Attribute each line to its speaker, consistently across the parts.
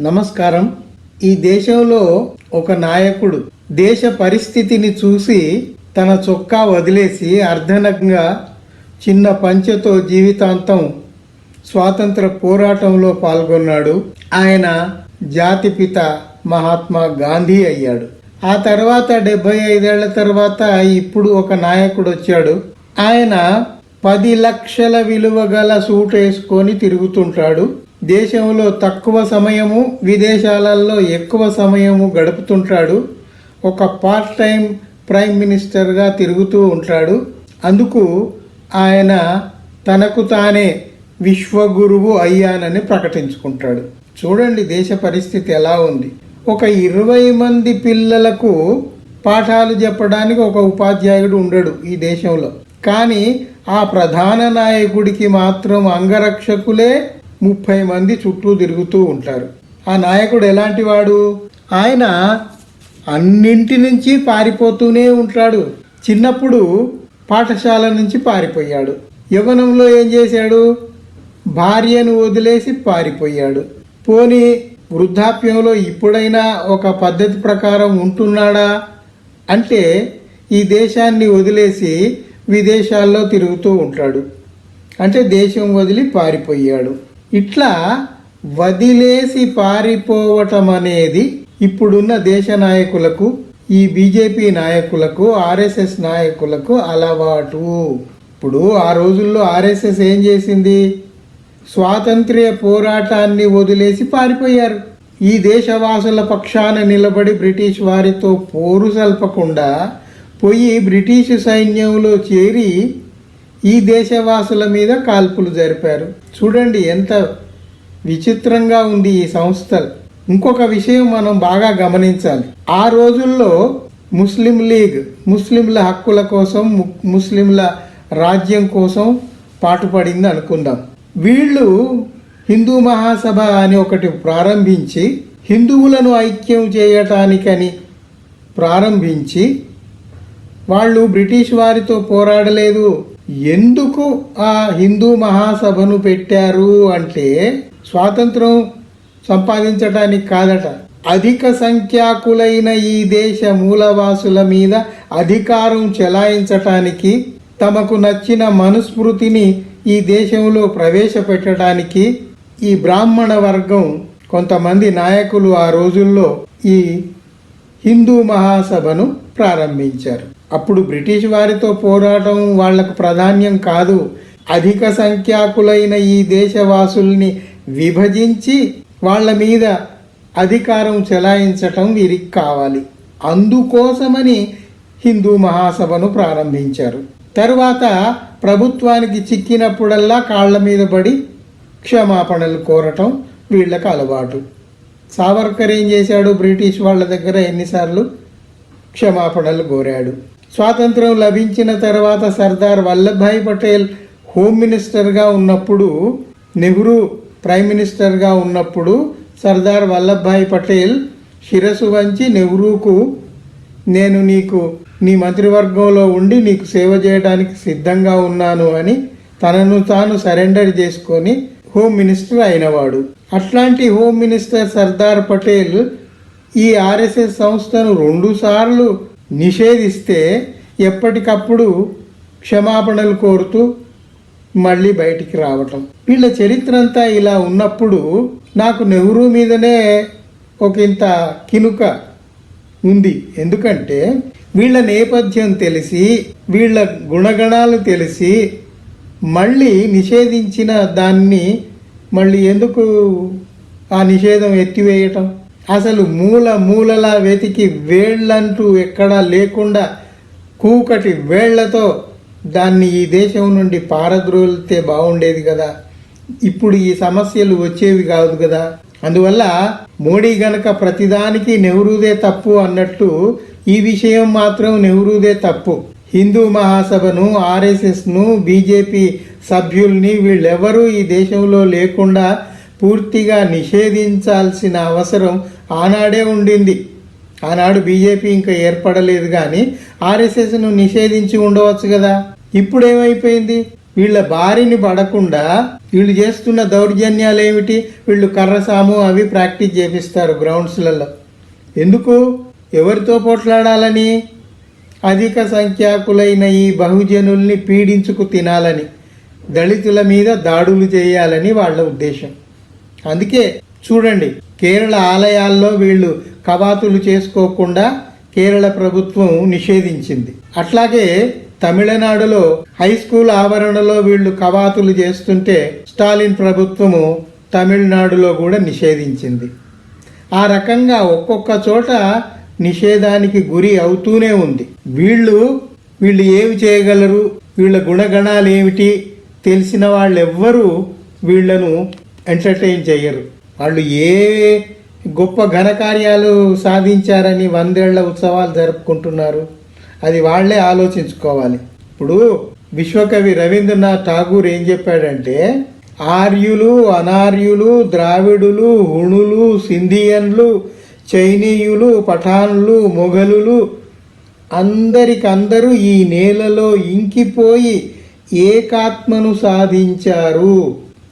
Speaker 1: నమస్కారం. ఈ దేశంలో ఒక నాయకుడు దేశ పరిస్థితిని చూసి తన చొక్కా వదిలేసి అర్ధనగ్గా చిన్న పంచెతో జీవితాంతం స్వాతంత్ర పోరాటంలో పాల్గొన్నాడు. ఆయన జాతిపిత మహాత్మా గాంధీ అయ్యాడు. ఆ తర్వాత డెబ్బై ఐదేళ్ళ తర్వాత ఇప్పుడు ఒక నాయకుడు వచ్చాడు. ఆయన పది లక్షల విలువ గల సూట్ వేసుకొని తిరుగుతుంటాడు. దేశంలో తక్కువ సమయము విదేశాలలో ఎక్కువ సమయము గడుపుతుంటాడు. ఒక పార్ట్ టైం ప్రైమ్ మినిస్టర్గా తిరుగుతూ ఉంటాడు. అందుకు ఆయన తనకు తానే విశ్వగురువు అయ్యానని ప్రకటించుకుంటాడు. చూడండి దేశ పరిస్థితి ఎలా ఉంది. ఒక ఇరవై మంది పిల్లలకు పాఠాలు చెప్పడానికి ఒక ఉపాధ్యాయుడు ఉండడు ఈ దేశంలో. కానీ ఆ ప్రధాన నాయకుడికి మాత్రం అంగరక్షకులే ముప్పై మంది చుట్టూ తిరుగుతూ ఉంటారు. ఆ నాయకుడు ఎలాంటి వాడు ఆయన అన్నింటి నుంచి పారిపోతూనే ఉంటాడు. చిన్నప్పుడు పాఠశాల నుంచి పారిపోయాడు. యవ్వనంలో ఏం చేశాడు? భార్యను వదిలేసి పారిపోయాడు. పోని వృద్ధాప్యంలో ఇప్పుడైనా ఒక పద్ధతి ప్రకారం ఉంటున్నాడా? అంటే ఈ దేశాన్ని వదిలేసి విదేశాల్లో తిరుగుతూ ఉంటాడు. అంటే దేశం వదిలి పారిపోయాడు. ఇట్లా వదిలేసి పారిపోవటం అనేది ఇప్పుడున్న దేశ నాయకులకు ఈ బీజేపీ నాయకులకు ఆర్ఎస్ఎస్ నాయకులకు అలవాటు. ఇప్పుడు ఆ రోజుల్లో ఆర్ఎస్ఎస్ ఏం చేసింది? స్వాతంత్ర్య పోరాటాన్ని వదిలేసి పారిపోయారు. ఈ దేశవాసుల పక్షాన నిలబడి బ్రిటిష్ వారితో పోరు సల్పకుండా పోయి బ్రిటిష్ సైన్యంలో చేరి ఈ దేశవాసుల మీద కాల్పులు జరిపారు. చూడండి ఎంత విచిత్రంగా ఉంది ఈ సంస్థలు ఇంకొక విషయం మనం బాగా గమనించాలి. ఆ రోజుల్లో ముస్లిం లీగ్ ముస్లింల హక్కుల కోసం ముస్లింల రాజ్యం కోసం పాటుపడింది అనుకుందాం. వీళ్ళు హిందూ మహాసభ అని ఒకటి ప్రారంభించి హిందువులను ఐక్యం చేయటానికని ప్రారంభించి వాళ్ళు బ్రిటిష్ వారితో పోరాడలేదు ఎందుకు ఆ హిందూ మహాసభను పెట్టారు అంటే స్వాతంత్రం సంపాదించటానికి కాదట. అధిక సంఖ్యాకులైన ఈ దేశ మూలవాసుల మీద అధికారం చెలాయించటానికి తమకు నచ్చిన మనుస్మృతిని ఈ దేశంలో ప్రవేశపెట్టడానికి ఈ బ్రాహ్మణ వర్గం కొంతమంది నాయకులు ఆ రోజుల్లో ఈ హిందూ మహాసభను ప్రారంభించారు. అప్పుడు బ్రిటిష్ వారితో పోరాటం వాళ్ళకు ప్రాధాన్యం కాదు. అధిక సంఖ్యాకులైన ఈ దేశవాసుల్ని విభజించి వాళ్ళ మీద అధికారం చెలాయించటం వీరికి కావాలి. అందుకోసమని హిందూ మహాసభను ప్రారంభించారు. తరువాత ప్రభుత్వానికి చిక్కినప్పుడల్లా కాళ్ళ మీద పడి క్షమాపణలు కోరటం వీళ్ళకి అలవాటు. సావర్కర్ ఏం చేశాడు? బ్రిటిష్ వాళ్ళ దగ్గర ఎన్నిసార్లు క్షమాపణలు కోరాడు. స్వాతంత్రం లభించిన తర్వాత సర్దార్ వల్లభాయ్ పటేల్ హోమ్ మినిస్టర్గా ఉన్నప్పుడు నెహ్రూ ప్రైమ్ మినిస్టర్గా ఉన్నప్పుడు సర్దార్ వల్లభాయ్ పటేల్ శిరసు వంచి నెహ్రూకు నేను నీకు నీ మంత్రివర్గంలో ఉండి నీకు సేవ చేయడానికి సిద్ధంగా ఉన్నాను అని తనను తాను సరెండర్ చేసుకొని హోమ్ మినిస్టర్ అయినవాడు. అట్లాంటి హోమ్ మినిస్టర్ సర్దార్ పటేల్ ఈ ఆర్ఎస్ఎస్ సంస్థను రెండుసార్లు నిషేధిస్తే ఎప్పటికప్పుడు క్షమాపణలు కోరుతూ మళ్ళీ బయటికి రావటం. వీళ్ళ చరిత్ర అంతా ఇలా ఉన్నప్పుడు నాకు నెహ్రూ మీదనే ఒక ఇంత కినుక ఉంది. ఎందుకంటే వీళ్ళ నేపథ్యం తెలిసి వీళ్ళ గుణగణాలు తెలిసి మళ్ళీ నిషేధించిన దాన్ని మళ్ళీ ఎందుకు ఆ నిషేధం ఎత్తివేయటం? అసలు మూల మూలలా వెతికి వేళ్ళంటూ ఎక్కడా లేకుండా కూకటి వేళ్ళతో దాన్ని ఈ దేశం నుండి పారద్రోలితే బాగుండేది కదా. ఇప్పుడు ఈ సమస్యలు వచ్చేవి కాదు కదా. అందువల్ల మోడీ గనక ప్రతిదానికి నెహ్రూదే తప్పు అన్నట్టు ఈ విషయం మాత్రం నెహ్రూదే తప్పు. హిందూ మహాసభను ఆర్ఎస్ఎస్ను బీజేపీ సభ్యుల్ని వీళ్ళెవరూ ఈ దేశంలో లేకుండా పూర్తిగా నిషేధించాల్సిన అవసరం ఆనాడే ఉండింది. ఆనాడు బీజేపీ ఇంకా ఏర్పడలేదు కానీ ఆర్ఎస్ఎస్ను నిషేధించి ఉండవచ్చు కదా. ఇప్పుడు ఏమైపోయింది వీళ్ళ బారిని పడకుండా వీళ్ళు చేస్తున్న దౌర్జన్యాలు ఏమిటి వీళ్ళు కర్రసాము అవి ప్రాక్టీస్ చేపిస్తారు గ్రౌండ్స్లలో. ఎందుకు? ఎవరితో పోట్లాడాలని? అధిక సంఖ్యాకులైన ఈ బహుజనుల్ని పీడించుకు తినాలని దళితుల మీద దాడులు చేయాలని వాళ్ళ ఉద్దేశం. అందుకే చూడండి కేరళ ఆలయాల్లో వీళ్ళు కవాతులు చేసుకోకుండా కేరళ ప్రభుత్వం నిషేధించింది. అట్లాగే తమిళనాడులో హై స్కూల్ ఆవరణలో వీళ్ళు కవాతులు చేస్తుంటే స్టాలిన్ ప్రభుత్వము తమిళనాడులో కూడా నిషేధించింది. ఆ రకంగా ఒక్కొక్క చోట నిషేధానికి గురి అవుతూనే ఉంది. వీళ్ళు వీళ్ళు ఏమి చేయగలరు? వీళ్ళ గుణగణాలు ఏమిటి తెలిసిన వాళ్ళెవ్వరూ వీళ్ళను వీళ్ళను ఎంటర్టైన్ చేయరు. వాళ్ళు ఏ గొప్ప ఘనకార్యాలు సాధించారని వందేళ్ళ ఉత్సవాలు జరుపుకుంటున్నారు? అది వాళ్ళే ఆలోచించుకోవాలి. ఇప్పుడు విశ్వకవి రవీంద్రనాథ్ ఠాగూర్ ఏం చెప్పాడంటే ఆర్యులు అనార్యులు ద్రావిడులు హుణులు సింధియన్లు చైనీయులు పఠాన్లు మొఘలులు అందరికందరూ ఈ నేలలో ఇంకిపోయి ఏకాత్మను సాధించారు.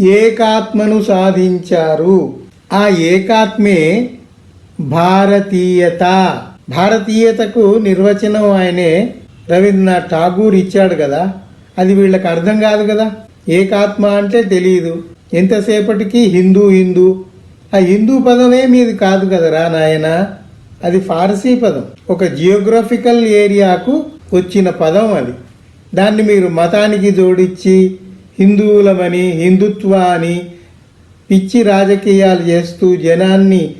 Speaker 1: ఏకాత్మను సాధించారు. ఆ ఏకాత్మే భారతీయత. భారతీయతకు నిర్వచనం ఆయనే రవీంద్రనాథ్ ఠాగూర్ ఇచ్చాడు కదా. అది వీళ్ళకి అర్థం కాదు కదా. ఏకాత్మ అంటే తెలియదు ఎంతసేపటికి హిందూ హిందూ. ఆ హిందూ పదమే మీది కాదు కదరా నాయన. అది ఫారసీ పదం. ఒక జియోగ్రఫికల్ ఏరియాకు వచ్చిన పదం అది. దాన్ని మీరు మతానికి జోడించి హిందువులమని హిందుత్వాన్ని అని పిచ్చి రాజకీయాలు చేస్తూ జనాన్ని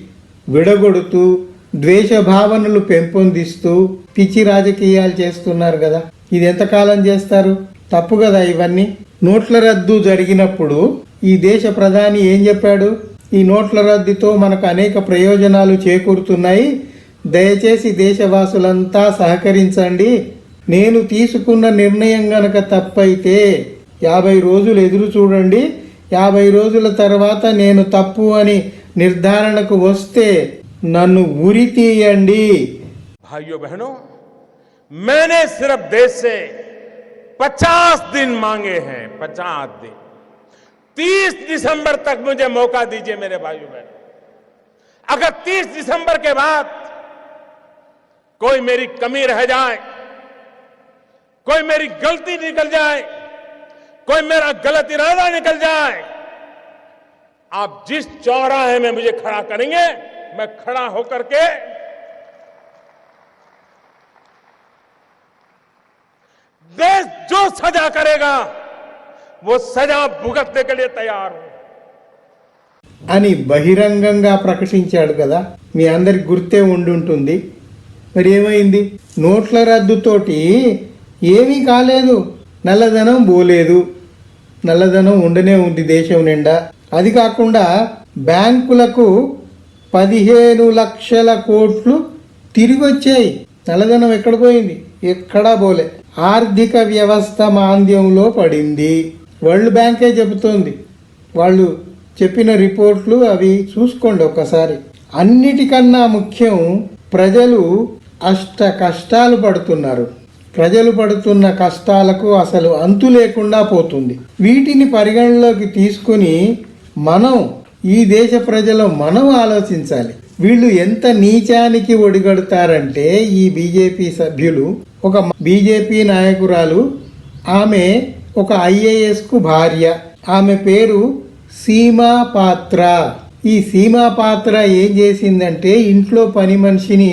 Speaker 1: విడగొడుతూ ద్వేషభావనలు పెంపొందిస్తూ పిచ్చి రాజకీయాలు చేస్తున్నారు కదా. ఇది ఎంతకాలం చేస్తారు? తప్పు కదా ఇవన్నీ. నోట్ల రద్దు జరిగినప్పుడు ఈ దేశ ప్రధాని ఏం చెప్పాడు? ఈ నోట్ల రద్దుతో మనకు అనేక ప్రయోజనాలు చేకూరుతున్నాయి. దయచేసి దేశవాసులంతా సహకరించండి. నేను తీసుకున్న నిర్ణయం గనక తప్పైతే యాభై రోజులు ఎదురు చూడండి యాభై రోజుల తర్వాత నేను తప్పు అని నిర్ధారణకు వస్తే నన్ను ఉరి తీయండి
Speaker 2: भाइयों बहनों मैंने सिर्फ देश से 50 दिन मांगे हैं 50 दिन 30 दिसंबर तक मुझे मौका दीजिए मेरे भाइयों बहनों अगर 30 दिसंबर के बाद कोई मेरी कमी रह जाए कोई मेरी गलती निकल जाए कोई मेरा गलत इरादा निकल जाए आप जिस चौराहे में मुझे खड़ा करेंगे मैं खड़ा होकर के देश जो सजा करेगा वो सजा भुगतने के लिए तैयार हूं
Speaker 1: అని బహిరంగంగా ప్రకటించాడు కదా మీ అందరికి గుర్తే ఉండి ఉంటుంది మరి ఏమైంది నోట్ల రద్దుతోటి ఏమీ కాలేదు నల్లధనం పోలేదు నల్లధనం ఉండనే ఉంది దేశం నిండా. అది కాకుండా బ్యాంకులకు పదిహేను లక్షల కోట్లు తిరిగి వచ్చాయి నల్లధనం ఎక్కడ పోయింది? ఎక్కడా పోలే. ఆర్థిక వ్యవస్థ మాంద్యంలో పడింది. వరల్డ్ బ్యాంకే చెబుతోంది. వాళ్ళు చెప్పిన రిపోర్ట్లు అవి చూసుకోండి ఒకసారి అన్నిటికన్నా ముఖ్యం ప్రజలు అష్ట కష్టాలు పడుతున్నారు. ప్రజలు పడుతున్న కష్టాలకు అసలు అంతు లేకుండా పోతుంది. వీటిని పరిగణలోకి తీసుకుని మనం ఈ దేశ ప్రజలు మనం ఆలోచించాలి. వీళ్ళు ఎంత నీచానికి ఒడిగడతారంటే ఈ బీజేపీ సభ్యులు ఒక బీజేపీ నాయకురాలు ఆమె ఒక ఐఏఎస్కు భార్య. ఆమె పేరు సీమా పాత్ర. ఈ సీమా పాత్ర ఏం చేసిందంటే ఇంట్లో పని మనిషిని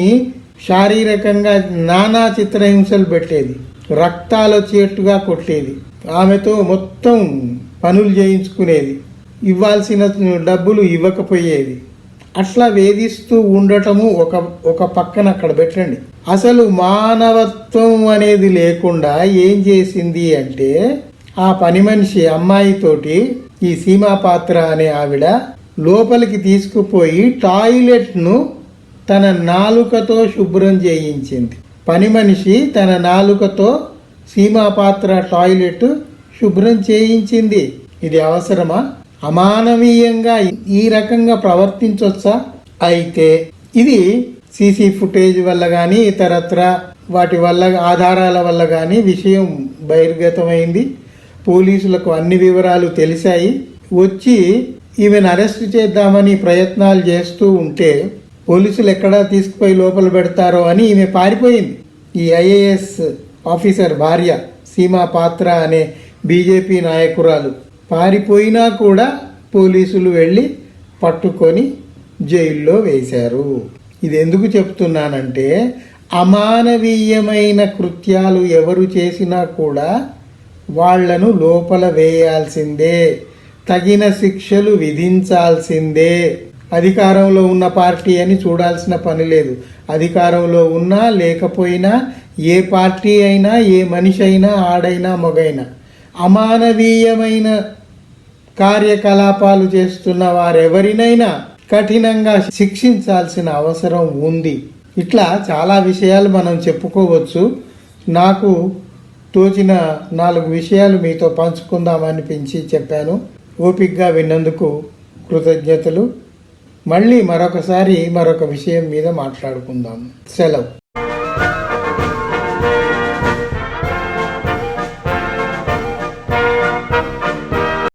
Speaker 1: శారీరకంగా నానా చిత్రహింసలు పెట్టేది. రక్తాలు వచ్చేట్టుగా కొట్టేది. ఆమెతో మొత్తం పనులు చేయించుకునేది. ఇవ్వాల్సిన డబ్బులు ఇవ్వకపోయేది. అట్లా వేధిస్తూ ఉండటము ఒక ఒక పక్కన అక్కడ పెట్టండి. అసలు మానవత్వం అనేది లేకుండా ఏం చేసింది అంటే ఆ పని మనిషి అమ్మాయితోటి ఈ సీమా పాత్ర అనే ఆవిడ లోపలికి తీసుకుపోయి టాయిలెట్ను తన నాలుకతో శుభ్రం చేయించింది. పని మనిషి తన నాలుకతో సీమా పాత్ర టాయిలెట్ శుభ్రం చేయించింది. ఇది అవసరమా? అమానవీయంగా ఈ రకంగా ప్రవర్తించవచ్చా అయితే ఇది సీసీ ఫుటేజ్ వల్ల కానీ ఇతరత్ర వాటి వల్ల ఆధారాల వల్ల కానీ విషయం బహిర్గతమైంది. పోలీసులకు అన్ని వివరాలు తెలిసాయి వచ్చి ఈమెను అరెస్ట్ చేద్దామని ప్రయత్నాలు చేస్తూ ఉంటే పోలీసులు ఎక్కడా తీసుకుపోయి లోపల పెడతారో అని ఈమె పారిపోయింది. ఈ ఐఏఎస్ ఆఫీసర్ భార్య సీమా పాత్ర అనే బీజేపీ నాయకురాలు పారిపోయినా కూడా పోలీసులు వెళ్ళి పట్టుకొని జైల్లో వేశారు. ఇది ఎందుకు చెప్తున్నానంటే అమానవీయమైన కృత్యాలు ఎవరు చేసినా కూడా వాళ్ళను లోపల వేయాల్సిందే తగిన శిక్షలు విధించాల్సిందే. అధికారంలో ఉన్న పార్టీ అని చూడాల్సిన పని లేదు. అధికారంలో ఉన్నా లేకపోయినా ఏ పార్టీ అయినా ఏ మనిషి అయినా ఆడైనా మొగైనా అమానవీయమైన కార్యకలాపాలు చేస్తున్న వారెవరినైనా కఠినంగా శిక్షించాల్సిన అవసరం ఉంది. ఇట్లా చాలా విషయాలు మనం చెప్పుకోవచ్చు. నాకు తోచిన నాలుగు విషయాలు మీతో పంచుకుందామనిపించి చెప్పాను. ఓపికగా విన్నందుకు కృతజ్ఞతలు. మళ్ళీ మరొకసారి మరొక విషయం మీద మాట్లాడుకుందాం. సెలవు.